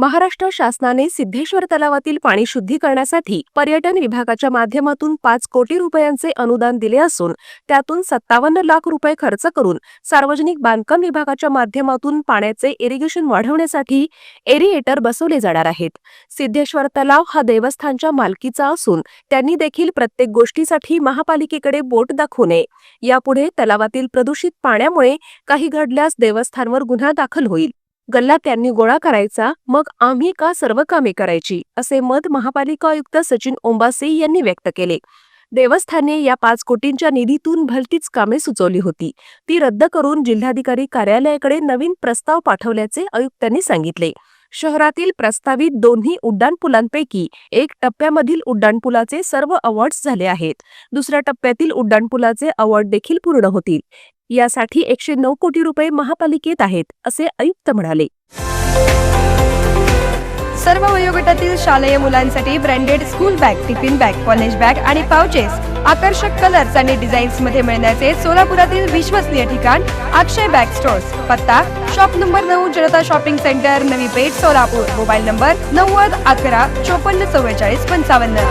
महाराष्ट्र शासनाने सिद्धेश्वर तलावातील पाणी शुद्धीकरणासाठी पर्यटन विभागाच्या माध्यमातून पाच कोटी रुपयांचे अनुदान दिले असून त्यातून सत्तावन्न लाख रुपये खर्च करून सार्वजनिक बांधकाम विभागाच्या माध्यमातून पाण्याचे इरिगेशन वाढवण्यासाठी एरिएटर बसवले जाणार आहेत. सिद्धेश्वर तलाव हा देवस्थानच्या मालकीचा असून त्यांनी देखील प्रत्येक गोष्टीसाठी महापालिकेकडे बोट दाखवू नये. यापुढे तलावातील प्रदूषित पाण्यामुळे काही घडल्यास देवस्थानवर गुन्हा दाखल होईल. गल्ला त्यांनी गोळा करायचा मग आम्ही का सर्व कामे करायची? असे मत महापालिका आयुक्त सचिन ओंबासे यांनी व्यक्त केले. देवस्थाने या पाच कोटींच्या निधीतून भलतीच कामे सुचवली होती. ती रद्द करून जिल्हाधिकारी कार्यालयाकडे नवीन प्रस्ताव पाठवल्याचे आयुक्तांनी सांगितले. शहरातील प्रस्तावित दोन्ही उड्डाणपुलांपैकी एक टप्प्यामधील उड्डाणपुलाचे सर्व अवॉर्ड्स झाले आहेत. दुसऱ्या टप्प्यातील उड्डाणपुलाचे अवॉर्ड देखील पूर्ण होतील. यासाठी एकशे नऊ कोटी रुपये महापालिकेत आहेत असे आयुक्त म्हणाले. सर्व वयोगटातील शालेय मुलांसाठी branded school bag tiffin bag college bag आणि पाउचेस आकर्षक कलर्स आणि डिझाईन्समध्ये मिळण्याचे सोलापुरातील विश्वसनीय ठिकाण अक्षय बॅग स्टोर्स पत्ता शॉप नंबर नऊ Janata shopping centre Navi Peth Solapur. Mobile number नव्वद अकरा चोपन्न चव्वेचाळीस पंचावन्न.